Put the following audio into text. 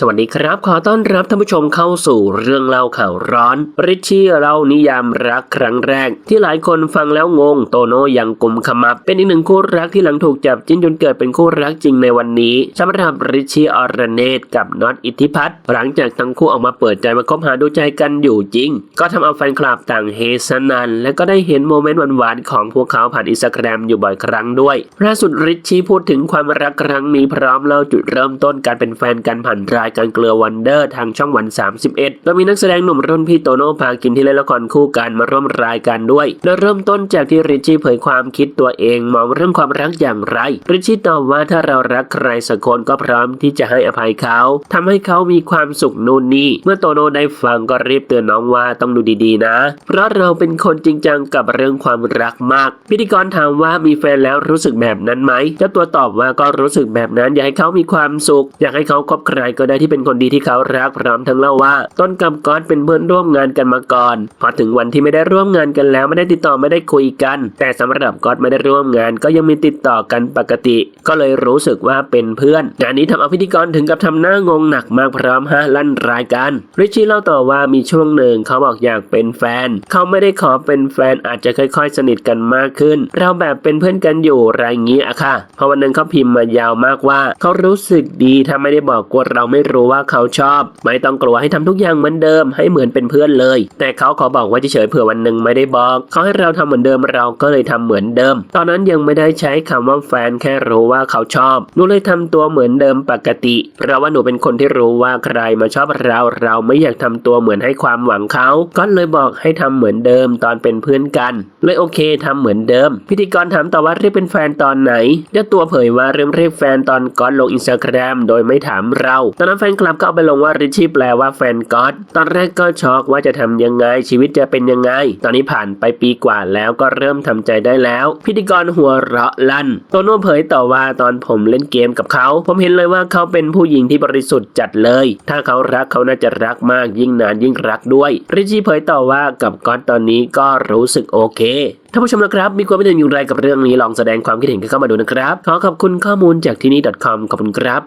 สวัสดีครับ ขอต้อนรับท่านผู้ชมเข้าสู่เรื่องเล่าข่าวร้อน ริชชี่เล่านิยามรักครั้งแรก ที่หลายคนฟังแล้วงง โตโน่ยังกุมขมับ เป็นอีกหนึ่งคู่รักที่หลังถูกจับจิ้นจนเกิดเป็นคู่รักจริงในวันนี้สำหรับริชชี่อรเนตกับน็อตอิทธิพัฒน์หลังจากทั้งคู่ออกมาเปิดใจมาคบหาดูใจกันอยู่จริง ก็ทำเอาแฟนคลับต่างเฮสนันและก็ได้เห็นโมเมนต์หวานๆของพวกเขาผ่านอินสตาแกรมอยู่บ่อยครั้งด้วยล่าสุดริชชี่พูดถึงความรักครั้งนี้พร้อมเล่าจุดเริ่มต้นการเป็นแฟนกันผ่านรายายการเกลือวันเดอร์ทางช่องวัน 31 โดยมีนักแสดงหนุ่มรุ่นพี่โตโน่พากินที่เล่นละครคู่กันมาร่วมรายการด้วย โดยเริ่มต้นจากที่ริชชี่เผยความคิดตัวเองมองเรื่องความรักอย่างไร ริชชี่ตอบว่าถ้าเรารักใครสักคนก็พร้อมที่จะให้อภัยเขาทำให้เขามีความสุขนู่นนี่ เมื่อโตโน่ได้ฟังก็รีบเตือนน้องว่าต้องดูดีๆนะ เพราะเราเป็นคนจริงจังกับเรื่องความรักมาก พิธีกรถามว่ามีแฟนแล้วรู้สึกแบบนั้นไหมเจ้าตัวตอบว่าก็รู้สึกแบบนั้นอยากให้เขามีความสุข อยากให้เขาคบใครก็ได้ที่เป็นคนดีที่เขารักพร้อมทั้งเล่าว่า ต้นกับก๊อตเป็นเพื่อนร่วมงานกันมาก่อน พอถึงวันที่ไม่ได้ร่วมงานกันแล้วไม่ได้ติดต่อไม่ได้คุยกัน แต่สำหรับก๊อตไม่ได้ร่วมงาน ก็ยังมีติดต่อกันปกติ ก็เลยรู้สึกว่าเป็นเพื่อนงานนี้ทำเอาพิธีกรถึงกับทำหน้างงหนักมากพร้อมฮะลั่นรายการริชชี่เล่าต่อว่ามีช่วงหนึ่งเขาบอกอยากเป็นแฟน เขาไม่ได้ขอเป็นแฟนอาจจะค่อย ๆ สนิทกันมากขึ้น เราแบบเป็นเพื่อนกันอยู่ไรเงี้ยอะค่ะพอวันหนึ่งเขาพิมพ์มายาวมากว่า เขารู้สึกดีถ้าไม่ได้บอกกลัวเราไม่รู้ว่าเขาชอบ ไม่ต้องกลัวให้ทำทุกอย่างเหมือนเดิม ให้เหมือนเป็นเพื่อนเลย แต่เขาขอบอกว่าเฉยเผื่อวันหนึ่งไม่ได้บอกเขาให้เราทำเหมือนเดิมเราก็เลยทำเหมือนเดิม ตอนนั้นยังไม่ได้ใช้คำว่าแฟนแค่รู้ว่าเขาชอบหนูเลยทำตัวเหมือนเดิมปกติ เพราะว่าหนูเป็นคนที่รู้ว่าใครมาชอบเราเราไม่อยากทำตัวเหมือนให้ความหวังเขาก็เลยบอกให้ทำเหมือนเดิมตอนเป็นเพื่อนกัน เลยโอเคทำเหมือนเดิม พิธีกรถามต่อว่าเรียกเป็นแฟนตอนไหนเจ้าตัวเผยว่าเริ่มเรียกแฟนตอนก๊อตลงอินสตาแกรมโดยไม่ถามเราตอนนั้นแฟนคลับก็เอาไปลงว่าริชชี่แปลว่าแฟนก๊อตตอนแรกก็ช็อกว่าจะทำยังไงชีวิตจะเป็นยังไง ตอนนี้ผ่านไปปีกว่าแล้วก็เริ่มทำใจได้แล้ว พิธีกรหัวเราะลั่นโตโน่เผยต่อว่าตอนผมเล่นเกมกับเขา ผมเห็นเลยว่าเขาเป็นผู้หญิงที่บริสุทธิ์จัดเลย ถ้าเขารักเขาน่าจะรักมากยิ่งนานยิ่งรักด้วย ริชชี่เผยต่อว่ากับก๊อตตอนนี้ก็รู้สึกโอเคท่านผู้ชมนะครับ มีความคิดเห็นอย่างไรกับเรื่องนี้ลองแสดงความคิดเห็นกันเข้ามาดูนะครับ ขอขอบคุณข้อมูลจากที่นี่ .com ขอบคุณครับ